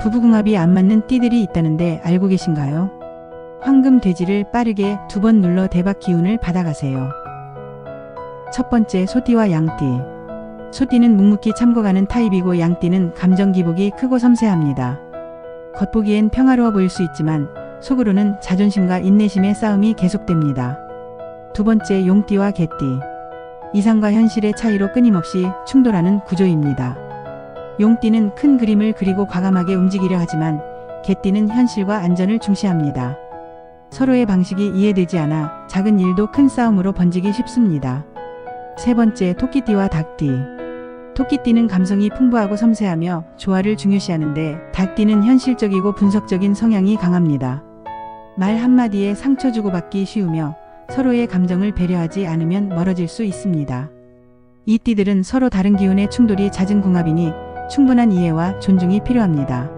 부부궁합이 안 맞는 띠들이 있다는데 알고 계신가요? 황금 돼지를 빠르게 두 번 눌러 대박 기운을 받아가세요. 첫 번째 소띠와 양띠. 소띠는 묵묵히 참고가는 타입이고 양띠는 감정 기복이 크고 섬세합니다. 겉보기엔 평화로워 보일 수 있지만 속으로는 자존심과 인내심의 싸움이 계속됩니다. 두 번째 용띠와 개띠. 이상과 현실의 차이로 끊임없이 충돌하는 구조입니다. 용띠는 큰 그림을 그리고 과감하게 움직이려 하지만 개띠는 현실과 안전을 중시합니다. 서로의 방식이 이해되지 않아 작은 일도 큰 싸움으로 번지기 쉽습니다. 세 번째 토끼띠와 닭띠. 토끼띠는 감성이 풍부하고 섬세하며 조화를 중요시하는데 닭띠는 현실적이고 분석적인 성향이 강합니다. 말 한마디에 상처 주고받기 쉬우며 서로의 감정을 배려하지 않으면 멀어질 수 있습니다. 이 띠들은 서로 다른 기운의 충돌이 잦은 궁합이니 충분한 이해와 존중이 필요합니다.